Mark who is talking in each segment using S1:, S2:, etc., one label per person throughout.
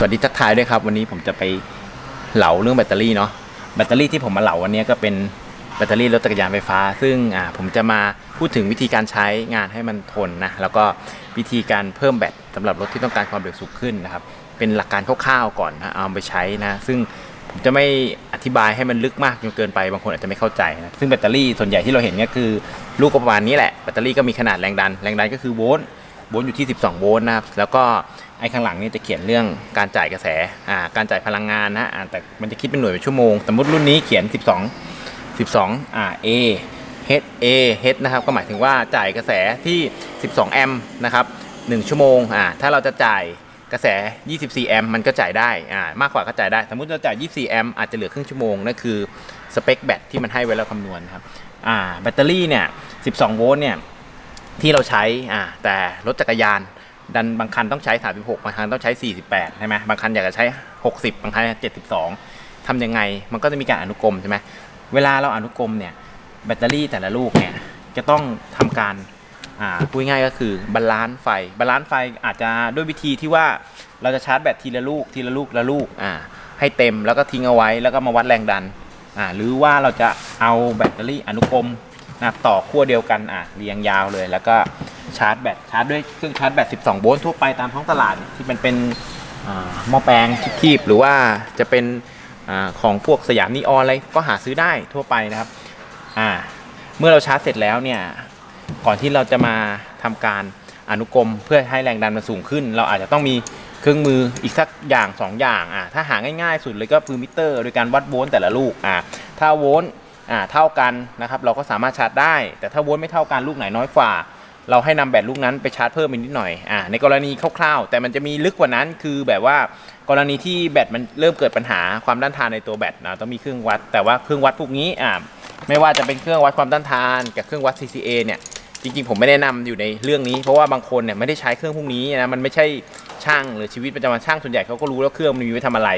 S1: สวัสดีทักทายด้วยครับ วันนี้ผมจะไปเหลาเรื่องแบตเตอรี่เนาะแบตเตอรี่ที่ผมมาเหลาวันนี้ก็เป็นแบตเตอรี่รถจักรยานไฟฟ้า ซึ่งอ่าผมจะมาพูดถึงวิธีการใช้งานให้มันทนนะแล้วก็วิธีการเพิ่มแบตสำหรับรถที่ต้องการความเร็วสูงขึ้นนะครับเป็นหลักการคร่าวๆก่อนนะเอาไปใช้นะซึ่งผมจะไม่อธิบายให้มันลึกมากจนเกินไปบางคนอาจจะไม่เข้าใจนะซึ่งแบตเตอรี่ส่วนใหญ่ที่เราเห็นเนี่ยคือลูกประมาณนี้แหละแบตเตอรี่ก็มีขนาดแรงดันแรงดันก็คือโวลต์โวลต์อยู่ที่ 12 โวลต์นะครับแล้วก็ ไอ้ข้างหลังนี่จะเขียนเรื่องการจ่ายกระแสอ่าการจ่ายพลังงานนะอ่าแต่มันจะคิดเป็นหน่วยเป็นชั่วโมง สมมติรุ่นนี้เขียน 12 12อ่า A H A H นะครับก็หมายถึงว่าจ่ายกระแสที่ 12 แอมป์นะครับ1ชั่วโมงอ่าถ้าเราจะจ่ายกระแส 24 แอมป์มันก็จ่ายได้อ่ามากกว่าก็จ่ายได้ สมมติเราจ่าย 24 แอมป์อาจจะเหลือครึ่งชั่วโมงนั่นคือสเปคแบตที่มันให้ไว้แล้วคำนวณครับอ่าแบตเตอรี่เนี่ย 12 โวลต์เนี่ยที่เราใช้อ่าแต่รถจักรยาน ดันบางคันต้องใช้ 36 บางคันต้องใช้ 48 ใช่ไหมบางคันอยากจะใช้ 60 บางคัน72ทำยังไง มันก็จะมีการอนุกรมใช่ไหมเวลาเราอนุกรมเนี่ยแบตเตอรี่แต่ละลูกเนี่ยจะต้องทำการอ่าพูดง่ายก็คือบาลานซ์ไฟบาลานซ์ไฟอาจจะด้วยวิธีที่ว่าเราจะชาร์จแบตทีละลูกทีละลูกละลูกอ่าให้เต็มแล้วก็ทิ้งเอาไว้แล้วก็มาวัดแรงดันอ่าหรือว่าเราจะเอาแบตเตอรี่อนุกรมนะต่อขั้วเดียวกันอะเรียงยาวเลยแล้วก็ ชาร์จแบตชาร์จด้วยเครื่องชาร์จแบต 12 โวลต์ทั่วไปตามท้องตลาดที่มันเป็นหม้อแปลงคีบหรือว่าจะเป็นอของพวกสยามนีออนอะไรก็หาซื้อได้ทั่วไปนะครับเมื่อเราชาร์จเสร็จแล้วเนี่ยก่อนที่เราจะมาทำการอนุกรมเพื่อให้แรงดันมันสูงขึ้น เราอาจจะต้องมีเครื่องมืออีกสักอย่างสองอย่างอ่าถ้าหาง่ายๆ สุดเลยก็คือมิเตอร์ โดยการวัดโวลต์แต่ละลูกอ่าถ้าโวลต์อ่าเท่ากันนะครับเราก็สามารถชาร์จได้ แต่ถ้าโวลต์ไม่เท่ากันลูกไหนน้อยกว่า เราให้นำแบตลูกนั้นไปชาร์จเพิ่มอีกนิดหน่อยอ่าในกรณีคร่าวๆ แต่มันจะมีลึกกว่านั้นคือแบบว่ากรณีที่แบตมันเริ่มเกิดปัญหาความต้านทานในตัวแบตนะต้องมีเครื่องวัด แต่ว่าเครื่องวัดพวกนี้อ่าไม่ว่าจะเป็นเครื่องวัดความต้านทานกับเครื่องวัด CCA เนี่ยจริงๆ ผมไม่แนะนำอยู่ในเรื่องนี้เพราะว่าบางคนเนี่ยไม่ได้ใช้เครื่องพวกนี้นะมันไม่ใช่ช่างหรือชีวิตประจำวันช่างส่วนใหญ่เขาก็รู้แล้วเครื่องมันมีไว้ทำอะไร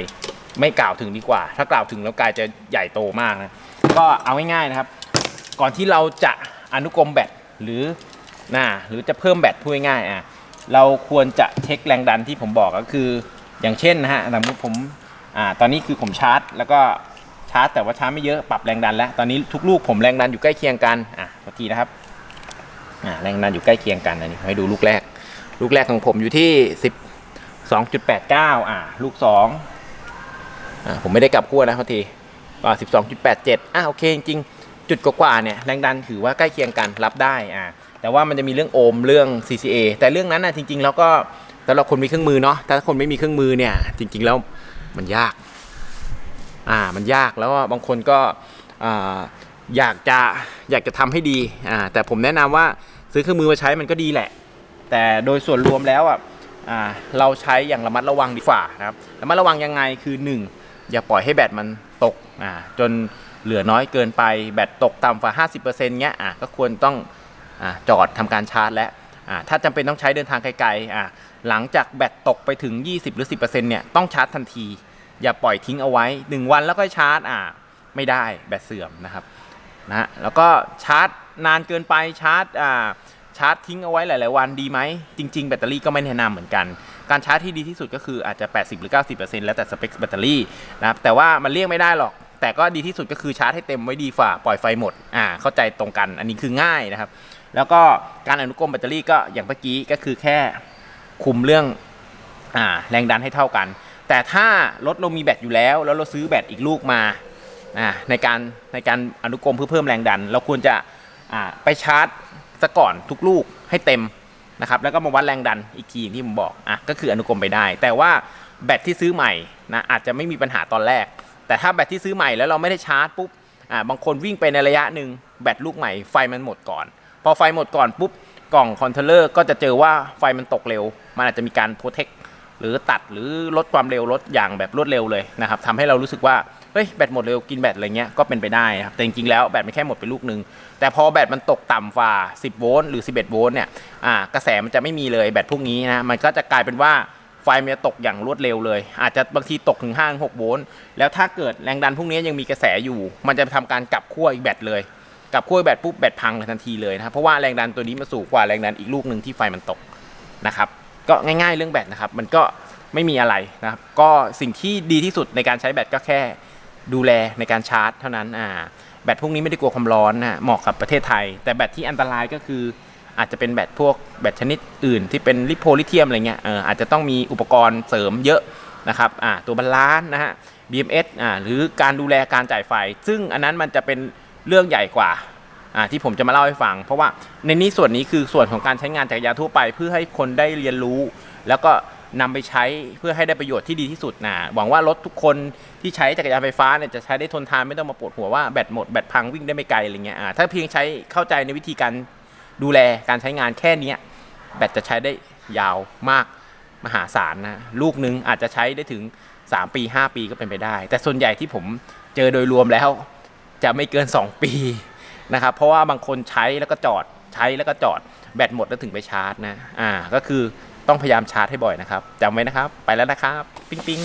S1: ไม่กล่าวถึงดีกว่า ถ้ากล่าวถึงแล้วกลายจะใหญ่โตมากนะก็เอาง่ายๆนะครับ ก่อนที่เราจะอนุกรมแบตหรือ นะหรือจะเพิ่มแบตพูดง่ายอะเราควรจะเช็คแรงดันที่ผมบอกก็คือ อย่างเช่นนะฮะสมมติผมอ่าตอนนี้คือผมชาร์จ แล้วก็ชาร์จแต่ว่าชาร์จไม่เยอะปรับแรงดันแล้ว ตอนนี้ทุกลูกผมแรงดันอยู่ใกล้เคียงกันอะขอทีนะครับอ่าแรงดันอยู่ใกล้เคียงกันอันนี้ให้ดูลูกแรก ลูกแรกของผมอยู่ที่12.89อ่าลูกสองอ่าผมไม่ได้กลับขั้วนะขอทีก็12.87อะโอเคจริงจุดกว่าเนี่ยแรงดันถือว่าใกล้เคียงกันรับได้อะ แต่ว่ามันจะมีเรื่องโอห์มเรื่อง CCA แต่เรื่องนั้นนะจริงๆ แล้วก็สำหรับคนมีเครื่องมือเนาะถ้าคนไม่มีเครื่องมือเนี่ย จริง ๆ แล้วมันยาก อ่ามันยากแล้วก็บางคนก็อ่าอยากจะอยากจะทำให้ดีอ่าแต่ผมแนะนำว่าซื้อเครื่องมือมาใช้มันก็ดีแหละ แต่โดยส่วนรวมแล้วอะอ่าเราใช้อย่างระมัดระวังดีกว่านะครับระมัดระวังยังไงคือ 1 อย่าปล่อยให้แบตมันตกอ่าจนเหลือน้อยเกินไปแบตตกต่ำกว่า 50%เงี้ยอะก็ควรต้อง จอดทำการชาร์จแล้วถ้าจำเป็นต้องใช้เดินทางไกลๆหลังจากแบตตกไปถึง 20 หรือ 10%เนี่ยต้องชาร์จทันที อย่าปล่อยทิ้งเอาไว้ 1 วันแล้วก็ชาร์จไม่ได้แบตเสื่อมนะครับนะแล้วก็ชาร์จนานเกินไปชาร์จชาร์จทิ้งเอาไว้หลาย ๆ วันดีไหม จริง ๆ แบตเตอรี่ก็ไม่แนะนำเหมือนกัน การชาร์จที่ดีที่สุดก็คืออาจจะ 80 หรือ 90%แล้วแต่สเปคแบตเตอรี่นะครับแต่ว่ามันเลี่ยงไม่ได้หรอก แต่ก็ดีที่สุดก็คือชาร์จให้เต็มไว้ดีฝ่าปล่อยไฟหมดอ่าเข้าใจตรงกันอันนี้คือง่ายนะครับ แล้วก็การอนุกรมแบตเตอรี่ก็อย่างเมื่อกี้ก็คือแค่คุมเรื่องอ่าแรงดันให้เท่ากัน แต่ถ้ารถเรามีแบตอยู่แล้ว แล้วเราซื้อแบตอีกลูกมาอ่าในการในการอนุกรมเพื่อเพิ่มแรงดัน เราควรจะอ่าไปชาร์จซะก่อนทุกลูกให้เต็มนะครับแล้วก็มาวัดแรงดันอีกทีอย่างที่ผมบอกอะก็คืออนุกรมไปได้ แต่ว่าแบตที่ซื้อใหม่นะอาจจะไม่มีปัญหาตอนแรก แต่ถ้าแบตที่ซื้อใหม่แล้วเราไม่ได้ชาร์จปุ๊บอ่าบางคนวิ่งไปในระยะหนึ่งแบตลูกใหม่ไฟมันหมดก่อน พอไฟหมดก่อนปุ๊บกล่องคอนโทรลเลอร์ก็จะเจอว่าไฟมันตกเร็ว มันอาจจะมีการโปรเทคหรือตัดหรือลดความเร็วลดอย่างแบบรวดเร็วเลยนะครับทำให้เรารู้สึกว่าเฮ้ยแบตหมดเร็วกินแบตอะไรเงี้ยก็เป็นไปได้ครับแต่จริงๆแล้วแบตไม่แค่หมดไปลูกนึง แต่พอแบตมันตกต่ำฝ่า 10 โวลต์หรือ 11 โวลต์เนี่ยอ่ากระแสมันจะไม่มีเลยแบตพวกนี้นะมันก็จะกลายเป็นว่าไฟมันจะตกอย่างรวดเร็วเลย อาจจะบางทีตกถึง5 6โวลต์แล้วถ้าเกิดแรงดันพวกนี้ยังมีกระแสอยู่ มันจะทำการกลับขั้วอีกแบตเลย กับขั้วแบตปุ๊บแบตพังเลยทันทีเลยนะครับเพราะว่าแรงดันตัวนี้มาสูงกว่าแรงดันอีกลูกหนึ่งที่ไฟมันตกนะครับก็ง่ายๆเรื่องแบตนะครับมันก็ไม่มีอะไรนะครับก็สิ่งที่ดีที่สุดในการใช้แบตก็แค่ดูแลในการชาร์จ เท่านั้นอ่าแบตพวกนี้ไม่ได้กลัวความร้อนนะเหมาะกับประเทศไทย แต่แบตที่อันตรายก็คืออาจจะเป็นแบตพวกแบตชนิดอื่น ที่เป็นลิโพลิเทียมอะไรเงี้ยเอออาจจะต้องมีอุปกรณ์เสริมเยอะนะครับอ่าตัวบาลานซ์นะฮะ BMS อ่าหรือการดูแลการจ่ายไฟ ซึ่งอันนั้นมันจะเป็น เรื่องใหญ่กว่าที่ผมจะมาเล่าให้ฟัง เพราะว่าในนี้ส่วนนี้คือส่วนของการใช้งานจักรยานทั่วไป เพื่อให้คนได้เรียนรู้ แล้วก็นำไปใช้เพื่อให้ได้ประโยชน์ที่ดีที่สุดนะหวังว่ารถทุกคนที่ใช้จักรยานไฟฟ้าเนี่ยจะใช้ได้ทนทานไม่ต้องมาปวดหัวว่าแบตหมดแบตพังวิ่งได้ไม่ไกลอะไรเงี้ยถ้าเพียงใช้เข้าใจในวิธีการดูแลการใช้งานแค่นี้แบตจะใช้ได้ยาวมากมหาศาลนะลูกนึงอาจจะใช้ได้ถึง 3 ปี 5 ปีก็เป็นไปได้ แต่ส่วนใหญ่ที่ผมเจอโดยรวมแล้ว จะไม่เกิน 2 ปีนะครับเพราะว่าบางคนใช้แล้วก็จอดใช้แล้วก็จอดแบตหมดแล้วถึงไปชาร์จนะอ่าก็คือต้องพยายามชาร์จให้บ่อยนะครับจำไว้นะครับ ไปแล้วนะครับ ปิ๊งปิ๊ง